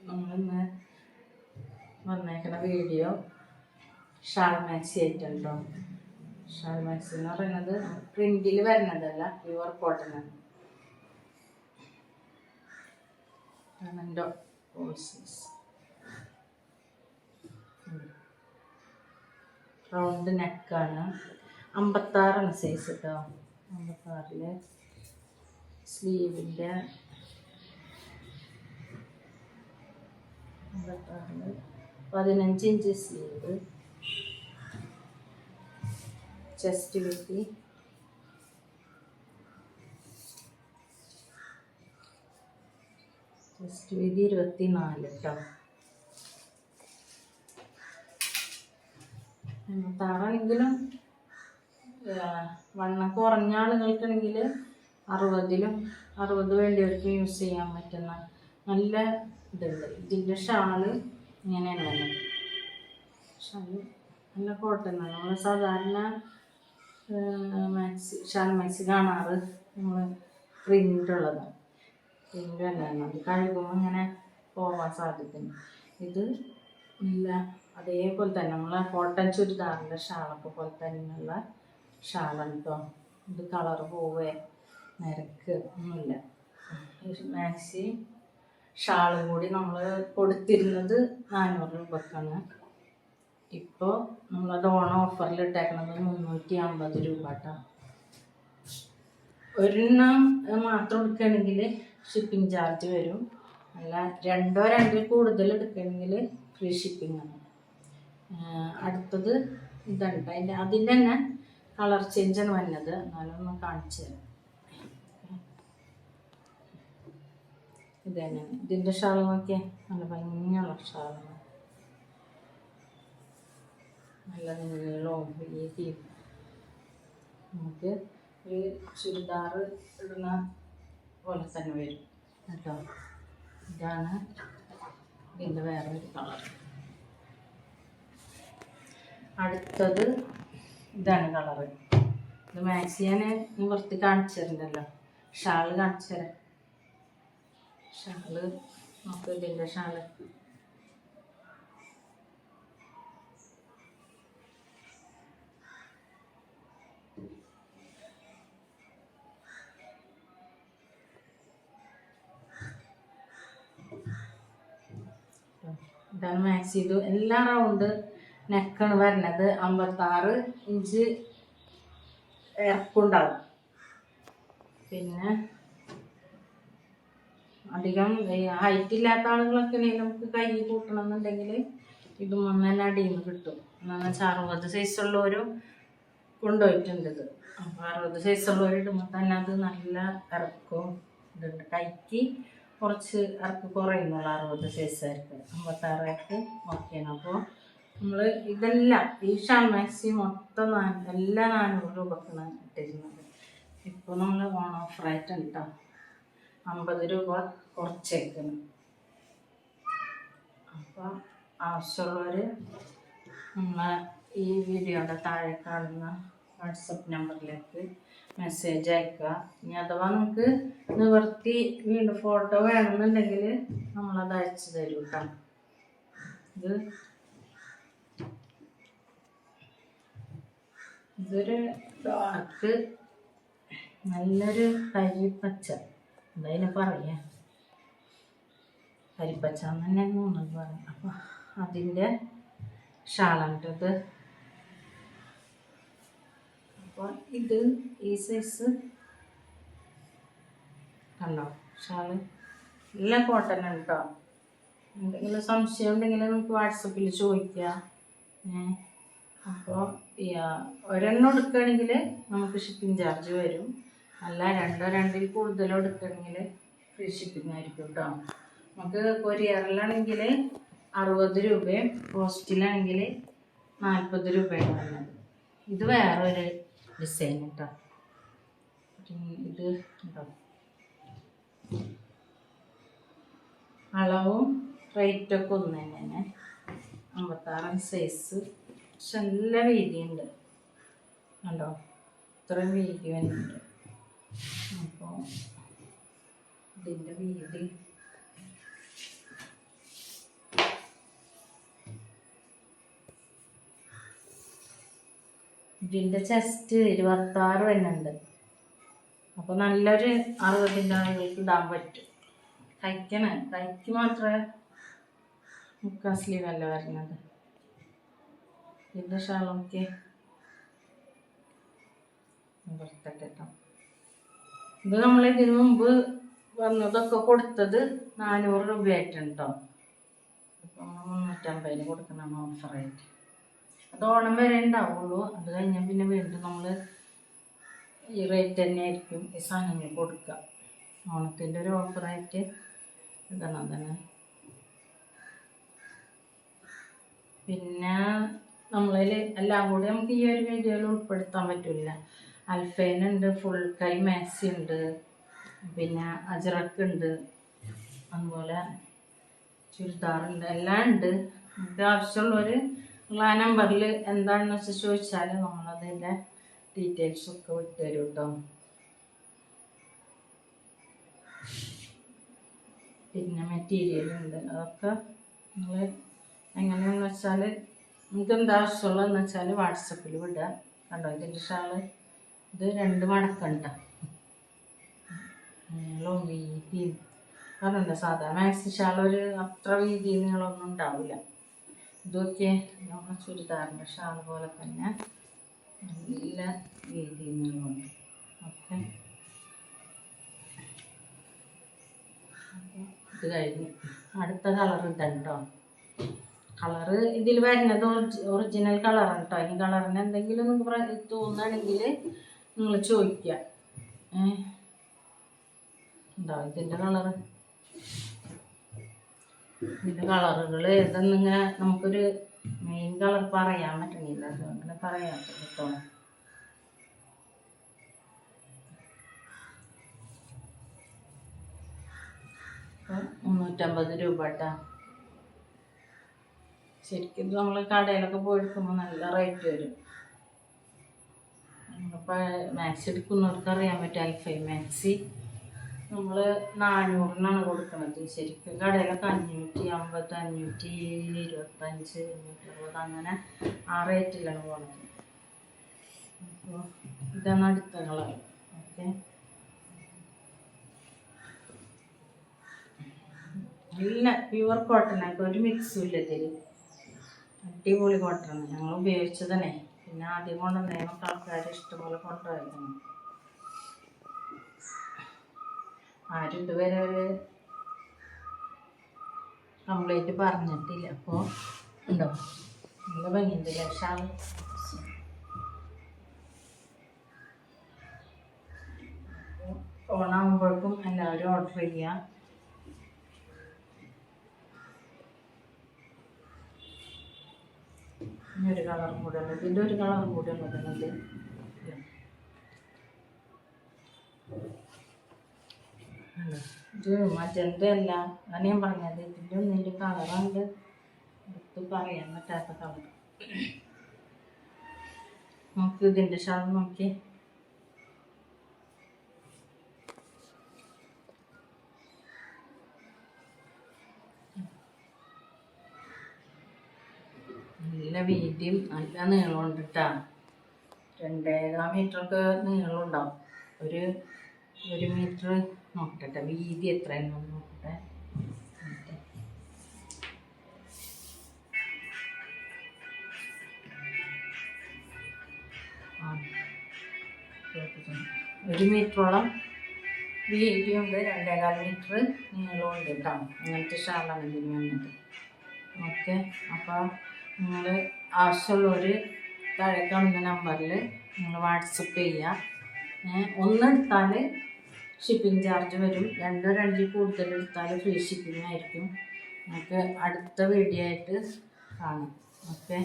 നമ്മളിന്ന് വന്നേക്കുന്ന video shawl maxi ആയിട്ടുണ്ടോ ഷാൾ മാക്സി എന്ന് പറയുന്നത് പ്രിന്റിൽ വരുന്നതല്ല പ്യുവർ കോട്ടൺ റൗണ്ട് നെക്കാണ് അമ്പത്താറാണ് സൈസ് കേട്ടോ അമ്പത്താറിൽ സ്ലീവിന്റെ പതിനഞ്ച് ഇഞ്ച് സ്ലീവ്. ചെസ്റ്റ് വെട്ടി ചെസ്റ്റ് വീതി ഇരുപത്തി നാല് കേട്ടോ താറാണെങ്കിലും വണ്ണം കുറഞ്ഞ ആളുകൾക്കാണെങ്കിൽ അറുപതിലും അറുപത് വേണ്ടിയവർക്കും യൂസ് ചെയ്യാൻ പറ്റുന്ന നല്ല ഇതുണ്ട്. ഇതിന്റെ ഷാൾ ഇങ്ങനെയാണ് വന്നത് ഷാൾ നല്ല കോട്ടനാണ്. നമ്മൾ സാധാരണ മാക്സി ഷാൾ മാക്സി കാണാറ്. നമ്മൾ പ്രിന്റ് ഉള്ളതാണ് പ്രിന്റ് തന്നെയാണ് അത് കഴുകുമ്പോൾ ഇങ്ങനെ പോവാൻ സാധ്യതയുണ്ട്. ഇത് നല്ല അതേപോലെ തന്നെ നമ്മൾ കോട്ടൺ ചുരിദാറിന്റെ ഷാളൊക്കെ പോലെ തന്നെയുള്ള ഷാളാണ് കേട്ടോ ഇത് കളർ പോവേ നിരക്ക് ഒന്നുമില്ല. മാക്സി ഷാളും കൂടി നമ്മൾ കൊടുത്തിരുന്നത് നാനൂറ് രൂപക്കാണ്. ഇപ്പോൾ നമ്മളത് ഓണം ഓഫറിൽ ഇട്ടേക്കണത് മുന്നൂറ്റി അമ്പത് രൂപ ഒരെണ്ണം മാത്രം എടുക്കുകയാണെങ്കിൽ ഷിപ്പിംഗ് ചാർജ് വരും. അല്ല രണ്ടോ രണ്ടിൽ കൂടുതൽ എടുക്കുകയാണെങ്കിൽ ഫ്രീ ഷിപ്പിംഗ് ആണ്. അടുത്തത് ഇതാണ് അതിന്റെ തന്നെ കളർ ചേഞ്ചാണ് വന്നത്. എന്നാലും ഒന്ന് കാണിച്ചു തരാം. ഇത് തന്നെയാണ് ഇതിന്റെ ഷാൾ നോക്കിയാൽ നല്ല ഭംഗിയുള്ള ഷാളാണ്. നല്ല നീളവും വീതിയും. നമുക്ക് ഒരു ചുരിദാർ ഇടുന്ന പോലെ തന്നെ വരും കേട്ടോ. ഇതാണ് ഇതിന്റെ വേറൊരു കളർ. അടുത്തത് ഇതാണ് കളറ്. ഇത് മാക്സി ഞാൻ വൃത്തി കാണിച്ചു തരുന്നല്ലോ ഷാൾ കാണിച്ചു തരാം. ഷാൾ. നോക്ക് ഇതിന്റെ ഷാൾ. ഇതാണ് മാക്സി ഇത് എല്ലാ റൗണ്ട് നെക്കാണ് വരുന്നത് അമ്പത്താറ് ഇഞ്ച് ഇറക്കുണ്ടാവും പിന്നെ അധികം ഹൈറ്റ് ഇല്ലാത്ത ആളുകളൊക്കെ ഉണ്ടെങ്കിൽ നമുക്ക് കൈ കൂട്ടണം എന്നുണ്ടെങ്കിൽ ഇത് തന്നെ അടിയിൽ നിന്ന് കിട്ടും. എന്ന് വെച്ചാൽ അറുപത് സൈസുള്ളവരും കൊണ്ടുപോയിട്ടുണ്ട് ഇത്. അപ്പോൾ അറുപത് സൈസുള്ളവർ ഇടുമ്പോൾ തന്നെ അത് നല്ല ഇറക്കവും ഇതുണ്ട്. കൈക്ക് കുറച്ച് ഇറക്ക് കുറയുന്നുള്ള അറുപത് സൈസാർക്ക് അമ്പത്താറായിട്ട് ഓക്കെയാണ് അപ്പോൾ നമ്മൾ ഇതെല്ലാം ഈ ഷാമാക്സി മൊത്തം എല്ലാം നാനൂറ് രൂപക്കാണ് ഇട്ടിരുന്നത്. ഇപ്പോൾ നമ്മൾ ഓൺ ഓഫറായിട്ടുണ്ട് കേട്ടോ അമ്പത് രൂപ കുറച്ചേക്കണം. അപ്പോൾ ആവശ്യമുള്ളവർ നമ്മളെ ഈ വീഡിയോയുടെ താഴെ കാണുന്ന വാട്സപ്പ് നമ്പറിലേക്ക് മെസ്സേജ് അയക്കുക. ഇനി അഥവാ നിങ്ങൾക്ക് നിവർത്തി വീണ്ടും ഫോട്ടോ വേണമെന്നുണ്ടെങ്കിൽ നമ്മളത് അയച്ചു തരും ഇത് ഇതൊരു ഡാർക്ക് നല്ലൊരു കരിപ്പച്ച എന്തായാലും പറയാം. കരിപ്പച്ച എന്ന് തന്നെ മൂന്നും പറയാം അപ്പം അതിന്റെ ഷാളാണ് ട്ടോ ഇത് ഈ സൈസ് കണ്ടോ? ഷാൾ എല്ലാം കോട്ടൺ കേട്ടോ എന്തെങ്കിലും സംശയം ഉണ്ടെങ്കിൽ നമുക്ക് വാട്സപ്പിൽ ചോദിക്കുക അപ്പോ അപ്പോൾ ഒരെണ്ണം എടുക്കുകയാണെങ്കിൽ നമുക്ക് ഷിപ്പിംഗ് ചാർജ് വരും. അല്ല രണ്ടോ രണ്ടിൽ കൂടുതലോ എടുക്കണമെങ്കിൽ ഫ്രീ കേട്ടോ നമുക്ക് കൊരിയറിലാണെങ്കിൽ അറുപത് രൂപയും പോസ്റ്റിലാണെങ്കിൽ നാൽപ്പത് രൂപയാണ് വരുന്നത് ഇത് വേറെ ഒരു ഡിസൈൻ കേട്ടോ ഇത് കേട്ടോ അളവും റേറ്റൊക്കെ ഒന്ന് തന്നെയാണ്. അമ്പത്താറാം സൈസ് പക്ഷെ നല്ല വീതിയുണ്ട്. കണ്ടോ? ഇത്രയും വീതി വരുന്നുണ്ട് അപ്പോൾ ഇതിന്റെ വീതി. ഇതിന്റെ ചെസ്റ്റ് ഇരുപത്താറ് വരുന്നുണ്ട് അപ്പോൾ നല്ലൊരു അറുപതിന്റെ ആളുകൾക്ക് ഇടാൻ പറ്റും. കൈക്കണേ കൈക്ക് മാത്രമേ മുക്കാൽ സ്ലീവല്ല വരുന്നത് ഇതിന്റെ ഷാളൊക്കെ നിർത്തട്ടെ ഇത് നമ്മൾ ഇതിനു മുമ്പ് വന്നതൊക്കെ കൊടുത്തത് നാനൂറ് രൂപയായിട്ടുണ്ട് കേട്ടോ ഇപ്പം മുന്നൂറ്റമ്പതിന് കൊടുക്കണം ഓഫറായിട്ട് അത് ഓണം വരെ ഉണ്ടാവുള്ളൂ. അത് കഴിഞ്ഞാൽ പിന്നെ വീണ്ടും നമ്മൾ ഈ റേറ്റ് തന്നെ ആയിരിക്കും ഈ സാധനങ്ങൾ കൊടുക്കുക. ഓണത്തിന്റെ ഒരു ഓഫറായിട്ട് ഇടണം തന്നെ പിന്നെ നമ്മളതിൽ എല്ലാം കൂടി നമുക്ക് ഈ ഒരു വീഡിയോയിൽ ഉൾപ്പെടുത്താൻ പറ്റില്ല അൽഫൈനുണ്ട് ഫുൾ കൈ മാക്സി ഉണ്ട് പിന്നെ അജറക്ക് ഉണ്ട് അതുപോലെ ചുരിദാറുണ്ട് എല്ലാം ഉണ്ട്. നമുക്ക് ആവശ്യമുള്ളവർ നിങ്ങൾ ആ നമ്പറിൽ എന്താണെന്ന് വെച്ചാൽ ചോദിച്ചാൽ നമ്മളതിന്റെ ഡീറ്റെയിൽസ് ഒക്കെ വിട്ടുതരും കേട്ടോ പിന്നെ മെറ്റീരിയൽ ഉണ്ട് അതൊക്കെ നിങ്ങൾ എങ്ങനെയാണെന്ന് വെച്ചാൽ നിങ്ങൾക്ക് എന്താവശ്യമുള്ളതെന്ന് വെച്ചാൽ വാട്സപ്പിൽ വിടുക കണ്ടോ ഇതിന്റെ ഷാൾ? ഇത് രണ്ട് മടക്കണ്ട നീളവും വീതിയും. അതെന്താ സാധാ മാക്സി ഷാളൊരു അത്ര വീതി നീളമൊന്നും ഉണ്ടാവില്ല. ഇതൊക്കെ നമ്മുടെ ചുരിദാറിന്റെ ഷാൾ പോലെ തന്നെ നല്ല വീതി നീളമുണ്ട് ഓക്കെ. ഇത് കഴിഞ്ഞു. അടുത്ത കളർ ഇതുണ്ടോ കളറ് ഇതിൽ വരുന്നത് ഒറിജിനൽ കളറാണ് കേട്ടോ ഇനി കളറിന് എന്തെങ്കിലും തോന്നുകയാണെങ്കിൽ നിങ്ങൾ ചോദിക്കുക ഏ? ഇതിന്റെ ഇതിന്റെ കളറ്? ഇതിന്റെ കളറുകൾ ഏതെന്നിങ്ങനെ നമുക്കൊരു മെയിൻ കളർ പറയാൻ പറ്റണില്ല അത് അങ്ങനെ കേട്ടോ പറ്റും മുന്നൂറ്റമ്പത് രൂപ കേട്ടോ ശരിക്കും നമ്മൾ കടയിലൊക്കെ പോയി എടുക്കുമ്പോൾ നല്ല റേറ്റ് വരും. നമ്മളിപ്പോൾ മാക്സി എടുക്കുന്നവർക്ക് അറിയാൻ പറ്റും അൽഫൈ മാക്സി നമ്മൾ നാനൂറിനാണ് കൊടുക്കുന്നത് ശരിക്കും കടയിലൊക്കെ അഞ്ഞൂറ്റി അമ്പത് അഞ്ഞൂറ്റി ഇരുപത്തഞ്ച് അഞ്ഞൂറ്റി അറുപത് അങ്ങനെ ആ റേറ്റിലാണ് പോകുന്നത് അപ്പോൾ ഇതാണ് അടുത്ത ഓക്കെ. നല്ല പ്യുവർ കോട്ടൺ ആയിട്ട് ഒരു മിക്സും ഇല്ല ഇതിൽ അടിപൊളി കോട്ടൺ ഞങ്ങൾ ഉപയോഗിച്ചത് തന്നെ പിന്നെ ആദ്യം കൊണ്ടുവന്നതിനൊക്കെ ആൾക്കാർ ഇഷ്ടംപോലെ കൊണ്ടുപോയിരുന്നു. ആരും ഇതുവരെ ഒരു പറഞ്ഞിട്ടില്ല. അപ്പോൾ ഉണ്ടോ? നല്ല ഭംഗിയുണ്ട് ഷാൾ ഓണാകുമ്പോഴേക്കും എല്ലാവരും ഓർഡർ ചെയ്യുക ഇനി ഒരു കളറും കൂടെ ഉള്ളത് ഇതിന്റെ ഒരു കളറും കൂടെ ഉള്ളതുണ്ട് ഇത്. മജന്ത അല്ല. അതാണ് ഞാൻ പറഞ്ഞത്. ഇതിന്റെ ഒന്നിന്റെ കളറുണ്ട്. എടുത്ത് പറയാൻ പറ്റാത്ത കളർ. നമുക്ക് ഇതിന്റെ ഷാൾ നോക്കി. നല്ല വീതിയും നല്ല നീളമുണ്ട് കേട്ടോ രണ്ടേകാൽ മീറ്ററൊക്കെ നീളം ഉണ്ടാവും ഒരു ഒരു മീറ്റർ നോക്കട്ടെ. വീതി എത്രയെന്ന് നോക്കട്ടെ. ഒരു മീറ്ററോളം വീതിയുണ്ട്. രണ്ടേകാൽ മീറ്റർ നീളമുണ്ട് കേട്ടോ അങ്ങനത്തെ ഷാളാണ് ഇതിന് വന്നത്. ഓക്കെ. അപ്പോൾ നിങ്ങൾ ആവശ്യമുള്ളവർ താഴെ കാണുന്ന നമ്പറിൽ നിങ്ങൾ വാട്സപ്പ് ചെയ്യുക ഒന്ന് ഒന്നെടുത്താൽ ഷിപ്പിംഗ് ചാർജ് വരും. രണ്ടോ രണ്ടിൽ കൂടുതൽ എടുത്താൽ ഫ്രീ ഷിപ്പിംഗ് ആയിരിക്കും. നമുക്ക് അടുത്ത വീഡിയോ ആയിട്ട് കാണാം. ഓക്കെ